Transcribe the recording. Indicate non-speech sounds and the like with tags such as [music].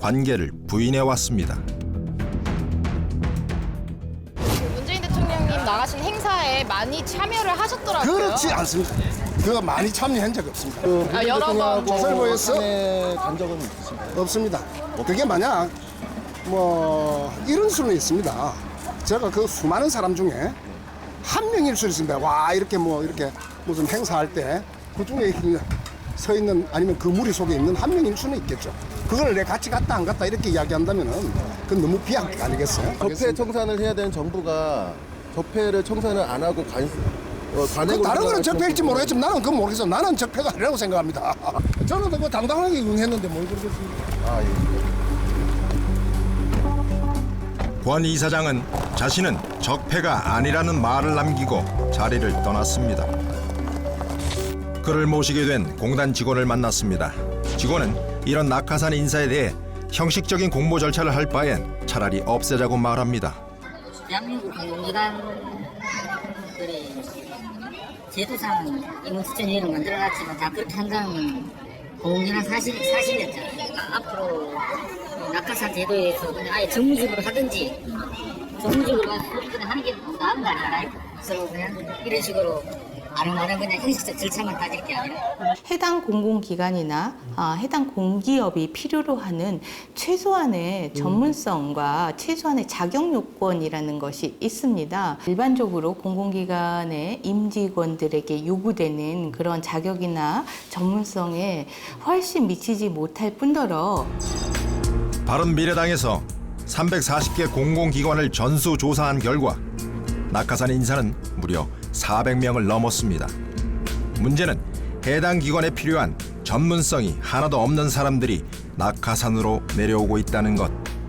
관계를 부인해 왔습니다. 문재인 대통령님 나가신 행사에 많이 참여를 하셨더라고요. 그렇지 않습니다. 그거 많이 참여한 적 없습니다. 아, 여러 번 조설모에서 간 적은? 없습니다. 그게 만약 뭐 이런 수는 있습니다. 제가 그 수많은 사람 중에 한 명일 수 있습니다. 와 이렇게 뭐 이렇게 무슨 행사할 때 그 중에 서 있는 아니면 그 무리 속에 있는 한 명일 수는 있겠죠. 그걸 내 같이 갔다 안 갔다 이렇게 이야기한다면은 그건 너무 비약식 아니겠어요? 적폐 청산을 해야 되는 정부가 적폐를 청산을 안 하고 간, 어, 그 관행으로 다른 거는 정부는 모르겠지만 나는 그건 모르겠어. 나는 적폐가 아니라고 생각합니다. [laughs] 저는 뭐 당당하게 응했는데 뭘 그러겠습니까? 아, 예. 권 이사장은 자신은 적폐가 아니라는 말을 남기고 자리를 떠났습니다. 그를 모시게 된 공단 직원을 만났습니다. 직원은 이런 낙하산 인사에 대해 형식적인 공모 절차를 할 바엔 차라리 없애자고 말합니다. 대한민국 공공기관들이 제도상 임원 추천위원회를 만들어놨지만 다 그렇게 한다는 공공기관 사실, 사실이었잖아요. 그러니까 앞으로 낙하산 제도에서 그냥 아예 정무직으로 하든지 정무직으로 그냥 하는 게 나은 거 아니야. 그래서 그냥 이런 식으로 아름아름 그냥 형식적 절차만 따질 게 아니라 해당 공공기관이나 아, 해당 공기업이 필요로 하는 최소한의 전문성과 최소한의 자격 요건이라는 것이 있습니다. 일반적으로 공공기관의 임직원들에게 요구되는 그런 자격이나 전문성에 훨씬 미치지 못할 뿐더러 바른미래당에서 340개 공공기관을 전수조사한 결과 낙하산 인사는 무려 400명을 넘었습니다. 문제는 해당 기관에 필요한 전문성이 하나도 없는 사람들이 낙하산으로 내려오고 있다는 것.